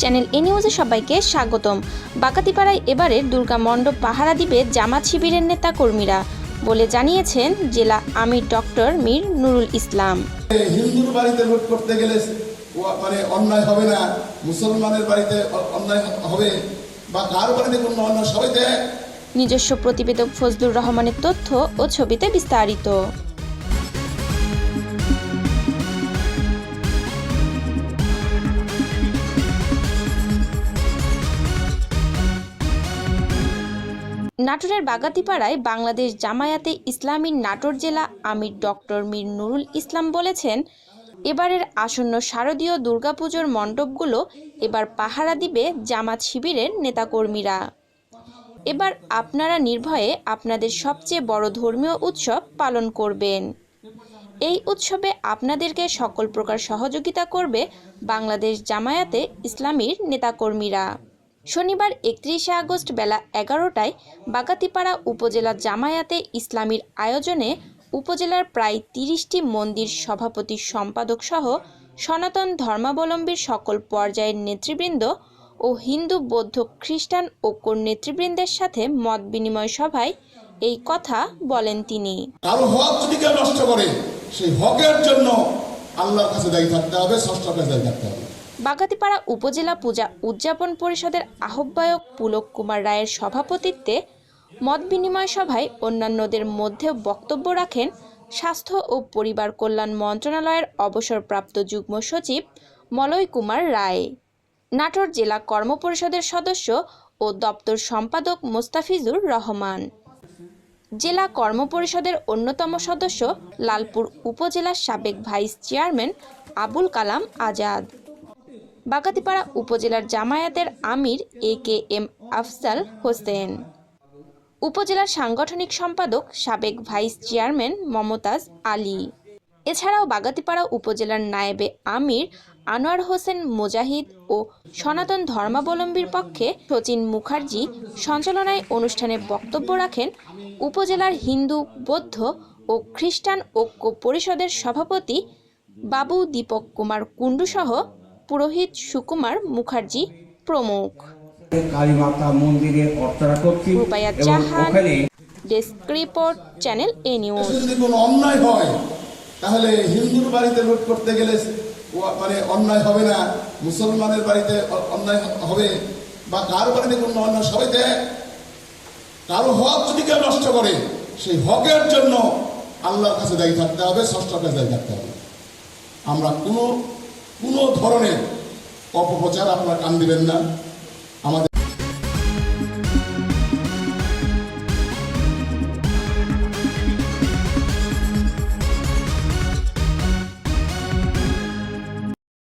Channel এ নিউজে সবাইকে স্বাগতম। বাকাতিপাড়ায় এবারের দুর্গা মণ্ডপ পাহারা দিবে জামাত শিবিরের নেতা কর্মীরা বলে জানিয়েছেন জেলা আমির ডক্টর মীর নুরুল ইসলাম। হিন্দুর বাড়িতে লুট করতে গেলে মানে অন্যায় হবে না মুসলমানের বাড়িতে অন্যায় হবে বা কার বাড়িতে কোনো অন্যায় সবাই দেয় নিজস্ব প্রতিবেদক ফজলুর রহমানের তথ্য ও ছবিতে বিস্তারিত। নাটোরের বাগাতিপাড়ায় বাংলাদেশ জামায়াতে ইসলামী নাটোর জেলা আমির ডক্টর মীর নুরুল ইসলাম বলেছেন, এবারের আসন্ন শারদীয় দুর্গাপুজোর মণ্ডপগুলো এবার পাহারা দিবে জামাত শিবিরের নেতাকর্মীরা। এবার আপনারা নির্ভয়ে আপনাদের সবচেয়ে বড় ধর্মীয় উৎসব পালন করবেন। এই উৎসবে আপনাদেরকে সকল প্রকার সহযোগিতা করবে বাংলাদেশ জামায়াতে ইসলামীর নেতাকর্মীরা। শনিবার একত্রিশে আগস্ট বেলা এগারোটায় বাগাতিপাড়া উপজেলা জামায়াতে ইসলামীর আয়োজনে উপজেলার প্রায় তিরিশটি মন্দির সভাপতি সম্পাদক সহ সনাতন ধর্মাবলম্বীর সকল পর্যায়ের নেতৃবৃন্দ ও হিন্দু, বৌদ্ধ, খ্রিস্টান ঐক্যর নেতৃবৃন্দের সাথে মত বিনিময় সভায় এই কথা বলেন তিনি। কারও হক যদি কেউ নষ্ট করে, সেই হকের জন্য আল্লাহর কাছে দায়ী থাকতে হবে ষষ্ঠর কাছে দায়ী থাকতে হবে। বাগাতিপাড়া উপজেলা পূজা উদযাপন পরিষদের আহ্বায়ক পুলক কুমার রায়ের সভাপতিত্বে মত বিনিময় সভায় অন্যান্যদের মধ্যে বক্তব্য রাখেন স্বাস্থ্য ও পরিবার কল্যাণ মন্ত্রণালয়ের অবসরপ্রাপ্ত যুগ্ম সচিব মলয় কুমার রায়। নাটোর জেলা কর্ম পরিষদের সদস্য ও দপ্তর সম্পাদক মোস্তাফিজুর রহমান। জেলা কর্ম পরিষদের অন্যতম সদস্য লালপুর উপজেলার সাবেক ভাইস চেয়ারম্যান আবুল কালাম আজাদ। বাগাতিপাড়া উপজেলার জামায়াতের আমির A K M Afsal Hossain. উপজেলার সাংগঠনিক সম্পাদক সাবেক ভাইস চেয়ারম্যান মমতাজ আলী। এছাড়াও বাগাতিপাড়া উপজেলার নায়েবে আমির, আনোয়ার হোসেন মুজাহিদ ও সনাতন ধর্মাবলম্বীর পক্ষে সচিন মুখার্জি সঞ্চালনায় অনুষ্ঠানে বক্তব্য রাখেন উপজেলার হিন্দু, বৌদ্ধ ও খ্রিস্টান ঐক্য পরিষদের সভাপতি বাবু দীপক কুমার কুণ্ডুসহ পুরোহিত সুকুমার মুখার্জি প্রমুখ। কালীমাতা মন্দিরে অর্চনা করছি রূপাইয়া এবং জাহান ওখানে desk report channel A news. যদি কোনো অন্যায় হয় তাহলে হিন্দুর বাড়িতে লুট করতে গেলে মানে অন্যায় হবে না মুসলমানের বাড়িতে অন্যায় হবে বা কার বাড়িতে কোনো অন্যায় সবাই দেয় কারও হক যদি কেউ নষ্ট করে সেই হকের জন্য আল্লাহর কাছে দায়ী থাকতে হবে ষষ্ঠর কাছে দায়ী থাকতে হবে। আমরা কোনো কোনো ধরনের অপপ্রচার আপনারা কান দিবেন না। আমাদের